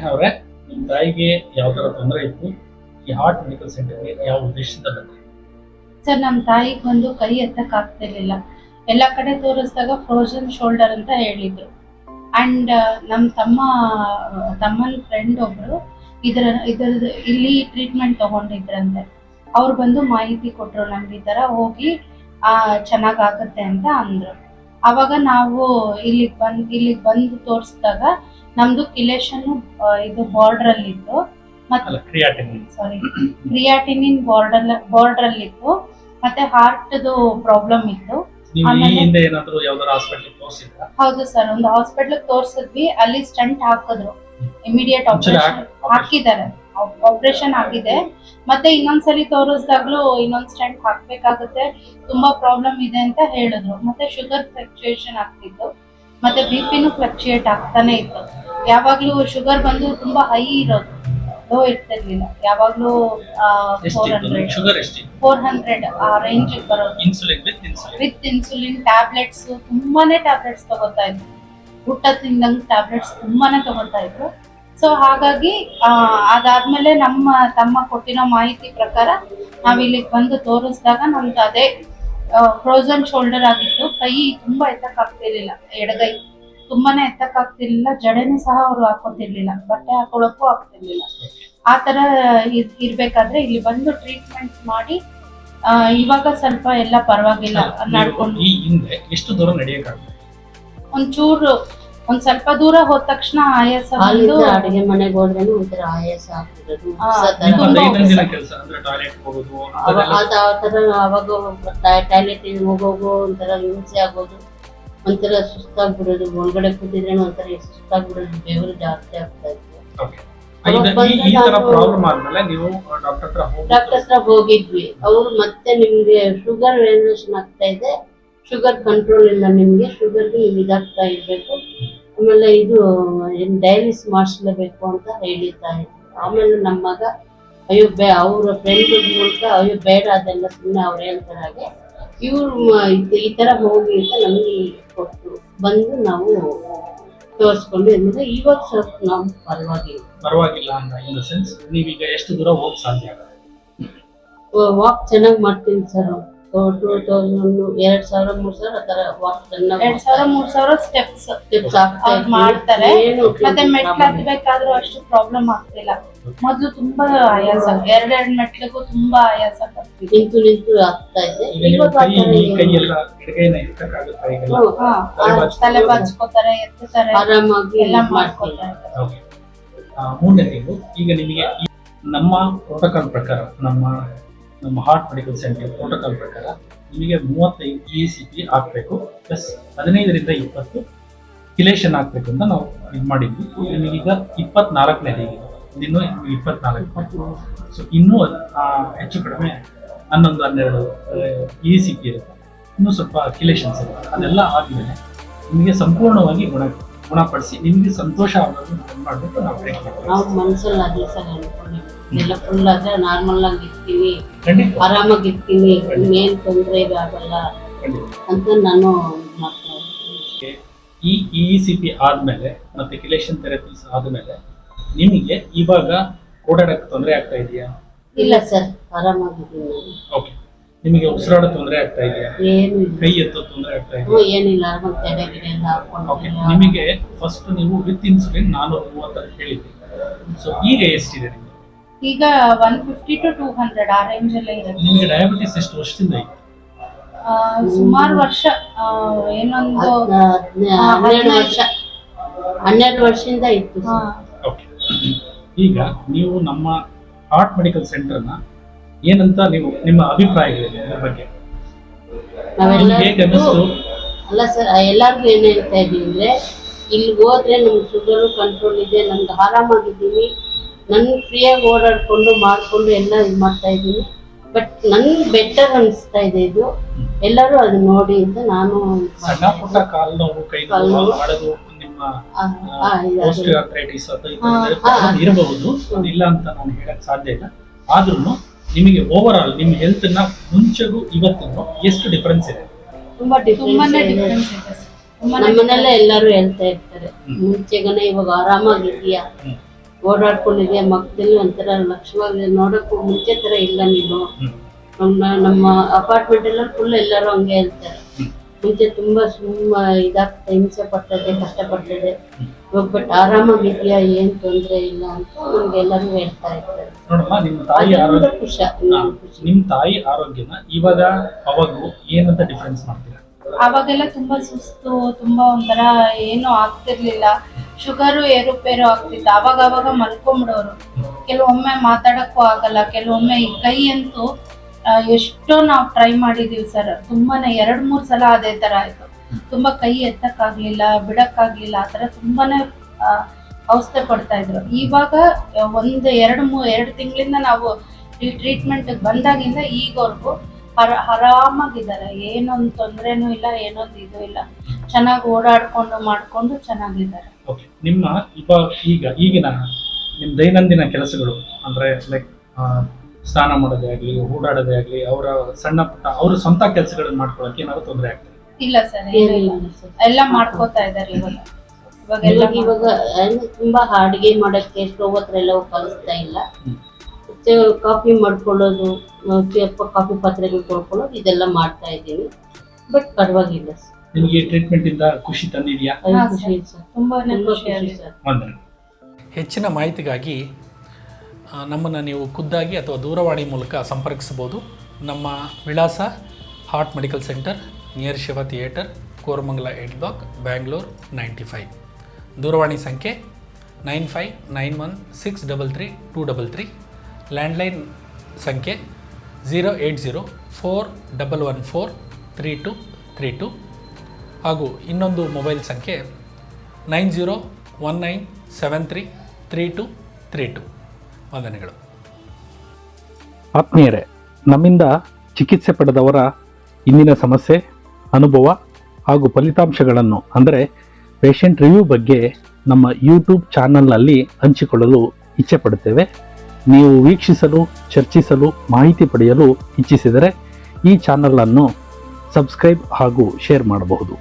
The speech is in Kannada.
ಸ್ನೇಹ ಅವರೇ, ನಿಮ್ಮ ತಾಯಿಗೆ ಯಾವ ತರ ತೊಂದರೆ ಇತ್ತು? ಈ ಹಾರ್ಟ್ ಮೆಡಿಕಲ್ ಸೆಂಟರ್ಗೆ ಯಾವ ಉದ್ದೇಶದಿಂದ ಬಂದ್ರಿ? ಸರ್ ನಮ್ಮ ತಾಯಿಗೆ ಒಂದು ಕೈ ಎತ್ತಕ್ ಆಗ್ತಿರ್ಲಿಲ್ಲ ಎಲ್ಲ ಕಡೆ ತೋರಿಸಿದಾಗ ಫ್ರೋಜನ್ ಶೋಲ್ಡರ್ ಅಂತ ಹೇಳಿದ್ರು. ಅಂಡ್ ನಮ್ಮ ತಮ್ಮ, ತಮ್ಮನ ಫ್ರೆಂಡ್ ಒಬ್ರು ಇದರ ಇದರ ಇಲ್ಲಿ ಟ್ರೀಟ್ಮೆಂಟ್ ತಗೊಂಡಿದ್ರಂತೆ. ಅವ್ರು ಬಂದು ಮಾಹಿತಿ ಕೊಟ್ರು ನಮ್ಗೆ ಈ ತರ ಹೋಗಿ ಚೆನ್ನಾಗಾಗುತ್ತೆ ಅಂತ ಅಂದ್ರು. ಅವಾಗ ನಾವು ಇಲ್ಲಿಗೆ ಬಂದು ಇಲ್ಲಿಗೆ ಬಂದು ತೋರಿಸಿದಾಗ ನಮ್ದು ಕಿಲೇಶನ್ ಇದು ಬಾರ್ಡರ್ ಅಲ್ಲಿ ಇತ್ತು ಮತ್ತೆ ಸಾರಿ ಕ್ರಿಯಾಟಿನಿನ್ ಬಾರ್ಡರ್ ಬಾರ್ಡರ್ ಅಲ್ಲಿ ಇತ್ತು ಮತ್ತೆ ಹಾರ್ಟ್ದು ಪ್ರಾಬ್ಲಮ್ ಇತ್ತು ಹೌದು ಸರ್ ಒಂದು ಹಾಸ್ಪಿಟಲ್ ತೋರ್ಸಿದ್ವಿ. ಅಲ್ಲಿ ಸ್ಟಂಟ್ ಹಾಕಿದ್ರು. ಇಮಿಡಿಯೇಟ್ ಆಪರೇಷನ್ ಹಾಕಿದ್ದಾರೆ. ಆಪರೇಷನ್ ಆಗಿದೆ. ಮತ್ತೆ ಇನ್ನೊಂದ್ಸಲಿ ತೋರಿಸಿದಾಗ್ಲೂ ಇನ್ನೊಂದ್ ಸ್ಟಂಟ್ ಹಾಕ್ಬೇಕಾಗುತ್ತೆ. ತುಂಬಾ ಪ್ರಾಬ್ಲಮ್ ಇದೆ ಅಂತ ಹೇಳಿದ್ರು. ಮತ್ತೆ ಶುಗರ್ ಫ್ಲಕ್ಚುಯೇಷನ್ ಆಗ್ತಿತ್ತು. ಮತ್ತೆ ಬಿ ಪಿನು ಫ್ಲಕ್ಚುಯೇಟ್ ಆಗ್ತಾನೆ ಇತ್ತು. ಯಾವಾಗ್ಲೂ ಶುಗರ್ ಬಂದು ತುಂಬಾ ಹೈ ಇರೋದು. ಲೋ ಇರ್ತಿರ್ಲಿಲ್ಲ. ಯಾವಾಗ್ಲೂ ಫೋರ್ ಹಂಡ್ರೆಡ್ ಫೋರ್ ಹಂಡ್ರೆಡ್ ಆ ರೇಂಜ್ ಬರೋದು. ಇನ್ಸುಲಿನ್ ವಿತ್ ಇನ್ಸುಲಿನ್ ಟ್ಯಾಬ್ಲೆಟ್ಸ್ ತುಂಬಾನೇ ಟ್ಯಾಬ್ಲೆಟ್ಸ್ ತಗೋತಾ ಇದ್ರು. ಊಟ ತಿಂದಂಗ್ ಟ್ಯಾಬ್ಲೆಟ್ಸ್ ತುಂಬಾನೇ ತಗೋತಾ ಇದ್ರು. ಸೊ ಹಾಗಾಗಿ ಅದಾದ್ಮೇಲೆ ನಮ್ಮ ತಮ್ಮ ಕೊಟ್ಟಿರೋ ಮಾಹಿತಿ ಪ್ರಕಾರ ನಾವ್ ಇಲ್ಲಿಗೆ ಬಂದು ತೋರಿಸಿದಾಗ ನಮ್ದು ಅದೇ ಫ್ರೋಸನ್ ಶೋಲ್ಡರ್ ಆಗಿತ್ತು. ಕೈ ತುಂಬಾ ಎತ್ತಕ್ಕಾಗ್ತಿರ್ಲಿಲ್ಲ ಎಡಗೈ ತುಂಬಾನೇ ಎತ್ತಕ್ಕಾಗ್ತಿರ್ಲಿಲ್ಲ ಜಡೆನೂ ಸಹ ಅವ್ರು ಹಾಕೋತಿರ್ಲಿಲ್ಲ ಬಟ್ಟೆ ಹಾಕೊಳಕ್ಕೂ ಆಗ್ತಿರ್ಲಿಲ್ಲ. ಆ ತರ ಇರ್ಬೇಕಾದ್ರೆ ಇಲ್ಲಿ ಬಂದು ಟ್ರೀಟ್ಮೆಂಟ್ ಮಾಡಿ ಇವಾಗ ಸ್ವಲ್ಪ ಎಲ್ಲ ಪರವಾಗಿಲ್ಲ ನಡ್ಕೊಂಡು. ಈ ಹಿಂದೆ ಎಷ್ಟು ದೂರ ಒಂಚೂರು ಒಂದ್ ಸ್ವಲ್ಪ ದೂರ ಹೋದ ತಕ್ಷಣ ಆಯಾಸ ಬಂದು ಅಲ್ಲಿಂದ ಅಡಿಗೆ ಮನೆಗೆ ಹೋದ್ರೇನು ಒಂಥರ ಆಯಾಸ ಆಗ್ತಿರೋದು ಆ, ಸದಾ ನಿಮ್ಮ ತುಂಬಾ ದೈನಂದಿನ ಕೆಲಸ ಅಂದ್ರೆ ಟಾಯ್ಲೆಟ್ ಹೋಗೋದು ಅದ್ ಆ ಅವಾಗ ಟಾಯ್ಲೆಟ್ ಹೋಗೋಗು ಒಂಥರ ಹಿಂಸೆ ಆಗೋದು. ಒಂಥರ ಸುಸ್ತಾಗ್ಬಿಡೋದು. ಒಳಗಡೆ ಕೂತಿದ್ರೆ ಒಂಥರ ಸುಸ್ತಾಗ್ಬಿಡೋದು ಬೆವರು ಜಾಸ್ತಿ ಆಗ್ತಾ ಇತ್ತು. Okay. ಇದು- ಈ ಈ ತರ ಪ್ರಾಬ್ಲಮ್ ಆದ್ಮೇಲೆ ನೀವು ಡಾಕ್ಟರ್ ಹತ್ರ ಹೋಗಿ ಡಾಕ್ಟರ್ ಹತ್ರ ಹೋಗಿದ್ವಿ. ಅವ್ರು ಮತ್ತೆ ನಿಮ್ಗೆ ಶುಗರ್ ವೇರಿಯೇಷನ್ ಆಗ್ತಾ ಇದೆ. ಶುಗರ್ ಕಂಟ್ರೋಲ್ ಇಲ್ಲ ನಿಮ್ಗೆ. ಶುಗರ್ ಇದಾಗ್ತಾ ಇರ್ಬೇಕು. ಆಮೇಲೆ ಇದು ಏನು ಡೈಲಿಸ್ ಮಾಡಿಸ್ಲೇಬೇಕು ಅಂತ ಹೇಳ್ತಾ ಇದ್ರು ಆಮೇಲೆ ನಮ್ಮ ಮಗ ಅಯ್ಯೋ ಬೇ ಅವ್ರ ಫ್ರೆಂಡ್ ಮೂಲಕ ಅಯ್ಯೋ ಬೇಡ ಅದೆಲ್ಲ ಸುಮ್ಮನೆ ಅವ್ರು ಹೇಳ್ತಾರೆ ಹಾಗೆ. ಇವ್ರು ಈ ಥರ ಹೋಗಿ ಅಂತ ನಮಗೆ ಕೊಟ್ಟು ಬಂದು ನಾವು ತೋರಿಸ್ಕೊಂಡು ಅಂದ್ರೆ ಇವಾಗ ಸ್ವಲ್ಪ ನಾವು ಪರವಾಗಿಲ್ಲ. ಪರವಾಗಿಲ್ಲ ಅಂತ ಇನ್ ದ ಸೆನ್ಸ್ ನೀವೀಗ ಎಷ್ಟು ದೂರ ಹೋಗಿ ಸಾಧ್ಯ ಆಗುತ್ತೆ? ವಾಕ್ ಚೆನ್ನಾಗಿ ಮಾಡ್ತೀನಿ ಸರ್ ಟೂ ತೌಸಂಡ್ ಎರಡ್ ಸಾವಿರ ಮೂರ್ ಸಾವಿರ ಆ ತರ ವಾಕ್ ಚೆನ್ನಾಗಿ ಎರಡ್ ಸಾವಿರ ಮೂರ್ ಸಾವಿರ ಸ್ಟೆಪ್ಸ್ ಸ್ಟೆಪ್ಸ್ ಮಾಡ್ತಾರೆ. ಮತ್ತೆ ಮೆಟ್ಲು. ಹತ್ಬೇಕಾದ್ರೂ ಅಷ್ಟು ಪ್ರಾಬ್ಲಮ್ ಆಗ್ತಿಲ್ಲ. ಮೊದ್ಲು ತುಂಬಾ ಆಯಾಸ. ಎರಡೆರಡ್ ಮೆಟ್ಲಿಗೂ ತುಂಬಾ ಆಯಾಸ ನಿಂತು ನಿಂತು ಆಗ್ತಾ ಇದೆ. ತಲೆ ಬಾಚ್ಕೋತಾರೆ ಎತ್ತುತ್ತಾರೆ. ಆರಾಮಾಗಿ ಎಲ್ಲ ಮಾಡ್ಕೊತಾರೆ ಮೂರನೇ ತಿಂಗಳು ಈಗ ನಿಮಗೆ ನಮ್ಮ ಪ್ರೋಟೋಕಾಲ್ ಪ್ರಕಾರ ನಮ್ಮ ನಮ್ಮ ಹಾರ್ಟ್ ಮೆಡಿಕಲ್ ಸೆಂಟರ್ ಪ್ರೋಟೋಕಾಲ್ ಪ್ರಕಾರ ನಿಮಗೆ ಮೂವತ್ತೈದು ಇ ಸಿ ಪಿ ಹಾಕಬೇಕು ಪ್ಲಸ್ ಹದಿನೈದರಿಂದ ಇಪ್ಪತ್ತು ಕಿಲೇಷನ್ ಹಾಕಬೇಕು ಅಂತ ನಾವು ಇದು ಮಾಡಿದ್ವಿ. ನಿಮಗೀಗ ಇಪ್ಪತ್ನಾಲ್ಕನೇ ಈಗ ಇನ್ನು ಇಪ್ಪತ್ನಾಲ್ಕು. ಸೊ ಇನ್ನೂ ಹೆಚ್ಚು ಕಡಿಮೆ ಹನ್ನೊಂದು, ಹನ್ನೆರಡು ಇ ಸಿ ಪಿ ಇರುತ್ತೆ. ಇನ್ನೂ ಸ್ವಲ್ಪ ಕಿಲೇಷನ್ಸ್ ಇರುತ್ತೆ ಅದೆಲ್ಲ ಆದಮೇಲೆ ನಿಮಗೆ ಸಂಪೂರ್ಣವಾಗಿ ಗುಣ, ಗುಣಪಡಿಸಿ, ನಿಮಗೆ ಸಂತೋಷ ಆಗೋದು ಮಾಡಬೇಕು ನಾವು ಪ್ರಯತ್ನ ಅನ್ಕೊಂಡಿದ್ವಿ ಎಲ್ಲ ಫುಲ್ ಆದ್ರೆ ನಾರ್ಮಲ್ ಆಗಿ ಇರ್ತೀನಿ. ಖಂಡಿತ. ಆರಾಮಾಗಿ ಇರ್ತೀನಿ. ಏನ್ ತೊಂದರೆ ಆಗಲ್ಲ ಅಂತ ನಾನು ಮಾಡ್ತಾ ಈ ಇ ಸಿ ಪಿ ಆದ್ಮೇಲೆ ಮತ್ತೆ ಕಿಲೇಷನ್ ಥೆರಪೀಸ್ ಆದ್ಮೇಲೆ ನಿಮಗೆ ಇವಾಗ ಓಡಾಡಕ್ಕೆ ತೊಂದರೆ ಆಗ್ತಾ ಇದೆಯಾ? ಇಲ್ಲ ಸರ್ ಆರಾಮಾಗಿದ್ದೀನಿ ಓಕೆ ನಿಮಗೆ ಉಸಿರಾಡೋ ತೊಂದರೆ ಆಗ್ತಾ ಇದೆಯಾ? ಏನು ಕೈ ಎತ್ತೋ ತೊಂದರೆ ಆಗ್ತಾ ಇದೆಯಾ? ಏನಿಲ್ಲ ಆರಾಮಾಗಿ ತಲೆ ಗಿಡ ಎಲ್ಲ ಓಕೆ ನಿಮಗೆ ಫಸ್ಟ್ ನೀವು ವಿತ್ ಇನ್ಸುಲಿನ್ ನಾನೂರ ಮೂವತ್ತ ಹೇಳಿದ್ರಿ. ಸೊ ಈಗ ಎಷ್ಟಿದೆ ನಿಮಗೆ? ಈಗ one fifty to two hundred ಆ ರೇಂಜ್ ಅಲ್ಲೇ ಇರುತ್ತೆ. ನಿಮಗೆ ಡಯಾಬಿಟಿಸ್ ಎಷ್ಟು ವರ್ಷದಿಂದ ಸುಮಾರು ವರ್ಷ ಆ, ಏನೊಂದು ಹನ್ನೆರಡು. ವರ್ಷ. ಹನ್ನೆರಡು ವರ್ಷದಿಂದ ಇತ್ತು. ಹಾ, ಓಕೆ ಈಗ ನೀವು ನಮ್ಮ ಹಾರ್ಟ್ ಮೆಡಿಕಲ್ ಸೆಂಟರ್ನ ಏನಂತ ನೀವು ನಿಮ್ಮ ಅಭಿಪ್ರಾಯಗಳಿದೆ ಇದ್ರ ಬಗ್ಗೆ? ನಿಮ್ಗೆ ಹೇಗೆ ಅನ್ನಿಸ್ತು? ನಾವೆಲ್ಲರಿಗೂ ಅಲ್ಲ ಸರ್ ಎಲ್ಲರಿಗೂ ಏನ್ ಹೇಳ್ತಾ ಇದ್ದೀವಿ ಅಂದರೆ ಇಲ್ಲಿ ಹೋದ್ರೆ ನಮ್ಗೆ ಶುಗರು ಕಂಟ್ರೋಲ್ ಇದೆ ನಮ್ಗೆ ಆರಾಮಾಗಿದ್ದೀನಿ. ನನ್ ಫ್ರೀಯಾಗಿ ಓಡಾಡ್ಕೊಂಡು ಮಾಡ್ಕೊಂಡು ಎಲ್ಲ ಇದು ಮಾಡ್ತಾ ಇದ್ದೀನಿ. ಬಟ್ ನನ್ ಬೆಟರ್ ಅನಿಸ್ತಾ ಇದೆ ಇದು. ಎಲ್ಲರೂ ಅದು ನೋಡಿ ಅಂತ ನಾನು ಸಣ್ಣ ಪುಟ್ಟ ಕಾಲು ನೋವು ಕೈ ಕಾಲು ನೋವು. ನೋವು. ನಿಮ್ಮ ಆ, ಆ, ಇದು- ಆರ್ಥರೈಟಿಸ್ ಅಥವಾ ಈ ಹಾ, ಥರದ್ದು ಹಾ. ಇರಬಹುದು. ಅದಿಲ್ಲ ಅಂತ ನಾನು ಹೇಳಕ್ ಸಾಧ್ಯ ಇಲ್ಲ. ಆದ್ರೂ ನಿಮಗೆ ಓವರ್ ಆಲ್ ನಿಮ್ಮ ಹೆಲ್ತ್ನ ಮುಂಚೆಗೂ ಇವತ್ತಿಗೂ ಎಷ್ಟು ಡಿಫರೆನ್ಸ್ ಇದೆ? ತುಂಬಾ ತುಂಬಾನೇ ಡಿಫರೆನ್ಸ್ ಇದೆ ಡಿಫ್ರೆನ್ಸ್ ಇದೆ ನಮ್ಮನೆಲ್ಲ ಎಲ್ಲರೂ ಹೇಳ್ತಾ ಇರ್ತಾರೆ. ಮುಂಚೆಗನೆ ಇವಾಗ ಆರಾಮಾಗಿದ್ಯಾ ಹ್ಮ್. ಮಕ್ಕಳು ಮಕ್ಕಳಲ್ಲಿ ಒಂಥರ ಲಕ್ಷವಾಗಿ ನೋಡಕ್ಕೂ ಮುಂಚೆ ತರ ಇಲ್ಲ ನೀನು. ನಮ್ಮ ಅಪಾರ್ಟ್ಮೆಂಟ್ ಎಲ್ಲ ಫುಲ್ ಎಲ್ಲರೂ ಹಂಗೆ ಹೇಳ್ತಾರೆ ಹ್ಮ್. ಮುಂಚೆ ತುಂಬಾ ಸುಮ್ಮ ಇದಾಗ್ತಾ ಹಿಂಸೆ ಪಡ್ತದೆ ಕಷ್ಟ ಪಡ್ತದೆ ಬಟ್ ಆರಾಮಾಗಿದ್ಯಾ ಏನ್ ತೊಂದ್ರೆ ಇಲ್ಲ ಅಂತ ನಮ್ಗೆ ಎಲ್ಲರೂ ಹೇಳ್ತಾ ಇರ್ತಾರೆ. ನೋಡಮ್ಮ ನಿಮ್ಮ ತಾಯಿ ಆರೋಗ್ಯ ಖುಷಿ ನಿಮ್ಮ ನಿಮ್ ತಾಯಿ ಆರೋಗ್ಯನ ಇವಾಗ ಅವಾಗೂ ಏನಂತ ಡಿಫ್ರೆನ್ಸ್ ಮಾಡ್ತೀರಾ? ಅವಾಗೆಲ್ಲ ತುಂಬಾ ಸುಸ್ತು ತುಂಬಾ ಒಂಥರ ಏನು ಆಗ್ತಿರ್ಲಿಲ್ಲ. ಶುಗರು, ಏರುಪೇರು ಆಗ್ತಿತ್ತು. ಅವಾಗ ಅವಾಗ ಮಲ್ಕೊಂಬಿಡೋರು. ಕೆಲವೊಮ್ಮೆ ಮಾತಾಡಕ್ಕೂ ಆಗಲ್ಲ. ಕೆಲವೊಮ್ಮೆ ಈ ಕೈ ಅಂತೂ ಎಷ್ಟೋ ನಾವು ಟ್ರೈ ಮಾಡಿದೀವಿ ಸರ್ ತುಂಬಾನೇ ಎರಡ್, ಮೂರ್ ಸಲ ಅದೇ ತರ ಆಯ್ತು. ತುಂಬಾ ಕೈ ಎತ್ತಕ್ಕಾಗ್ಲಿಲ್ಲ, ಬಿಡಕ್ಕಾಗ್ಲಿಲ್ಲ, ಆ ತರ ತುಂಬಾನೇ ಅವಸ್ಥೆ ಪಡ್ತಾ ಇದ್ರು. ಇವಾಗ ಒಂದ್ ಎರಡು, ಮೂ, ಎರಡು ತಿಂಗಳಿಂದ ನಾವು ಈ ಟ್ರೀಟ್ಮೆಂಟ್ ಬಂದಾಗಿಂದ ಈಗವರೆಗೂ ಹರ ಆರಾಮಾಗಿದ್ದಾರೆ ಏನೊಂದು ತೊಂದ್ರೆನೂ ಇಲ್ಲ, ಏನೊಂದು ಇದು ಇಲ್ಲ. ಚೆನ್ನಾಗಿ ಓಡಾಡ್ಕೊಂಡು, ಮಾಡ್ಕೊಂಡು ಚೆನ್ನಾಗಿದ್ದಾರೆ. ಓಕೆ ನಿಮ್ಮ ಇವಾಗ ಈಗ ಈಗಿನ ನಿಮ್ಮ ದೈನಂದಿನ ಕೆಲಸಗಳು ಅಂದ್ರೆ ಲೈಕ್ ಸ್ನಾನ ಮಾಡೋದೇ ಆಗಲಿ ಓಡಾಡೋದೇ ಆಗಲಿ ಅವರ ಸಣ್ಣ ಪುಟ್ಟ ಅವ್ರ ಸ್ವಂತ ಕೆಲಸಗಳನ್ನ ಮಾಡ್ಕೊಳ್ಳೋಕೆ ಏನಾದ್ರು ತೊಂದರೆ ಆಗ್ತದೆ? ಇಲ್ಲ ಸರ್ ಏನಿಲ್ಲ. ಎಲ್ಲ ಮಾಡ್ಕೋತಾ ಇದ್ದಾರೆ ಇವಾಗ. ಇವಾಗ ಇವಾಗ ಅಂದ್ರೆ ತುಂಬಾ ಅಡಿಗೆ ಮಾಡಕ್ಕೆ ಸ್ಟೋವ್ ಹತ್ರ ಎಲ್ಲ ಕಲಿಸ್ತಾ ಇಲ್ಲ. ಮತ್ತೆ ಕಾಫಿ ಮಾಡ್ಕೊಳ್ಳೋದು ಕಾಫಿ ಪಾತ್ರೆಗಳು ತೊಳ್ಕೊಳ್ಳೋದು ಇದೆಲ್ಲ ಮಾಡ್ತಾ ಇದ್ದೀವಿ. ಬಟ್ ಪರವಾಗಿಲ್ಲ ಸರ್. ನಿಮಗೆ ಟ್ರೀಟ್ಮೆಂಟ್ ಇಂದ ಖುಷಿ ತಂದಿದೆಯಾ? ತುಂಬಾನೇ ಖುಷಿ ವಂದನೆ ಹೆಚ್ಚಿನ ಮಾಹಿತಿಗಾಗಿ ನಮ್ಮನ್ನು ನೀವು ಖುದ್ದಾಗಿ ಅಥವಾ ದೂರವಾಣಿ ಮೂಲಕ ಸಂಪರ್ಕಿಸಬಹುದು. ನಮ್ಮ ವಿಳಾಸ heart medical centre near Shiva theatre Koramangala eight block Bangalore ninety five. ದೂರವಾಣಿ ಸಂಖ್ಯೆ nine five nine one six double three two double three. Landline ಸಂಖ್ಯೆ zero eight zero four double one four three two three two. ಹಾಗೂ ಇನ್ನೊಂದು ಮೊಬೈಲ್ ಸಂಖ್ಯೆ nine zero one nine seven three three two three two. ವಂದನೆಗಳು. ಆತ್ಮೀಯರೇ, ನಮ್ಮಿಂದ ಚಿಕಿತ್ಸೆ ಪಡೆದವರ ಇಂದಿನ ಸಮಸ್ಯೆ, ಅನುಭವ ಹಾಗೂ ಫಲಿತಾಂಶಗಳನ್ನು, ಅಂದರೆ ಪೇಷಂಟ್ ರಿವ್ಯೂ ಬಗ್ಗೆ ನಮ್ಮ ಯೂಟ್ಯೂಬ್ ಚಾನಲ್ನಲ್ಲಿ ಹಂಚಿಕೊಳ್ಳಲು ಇಚ್ಛೆ ಪಡುತ್ತೇವೆ. ನೀವು ವೀಕ್ಷಿಸಲು, ಚರ್ಚಿಸಲು, ಮಾಹಿತಿ ಪಡೆಯಲು ಇಚ್ಛಿಸಿದರೆ ಈ ಚಾನಲನ್ನು ಸಬ್ಸ್ಕ್ರೈಬ್ ಹಾಗೂ ಶೇರ್ ಮಾಡಬಹುದು.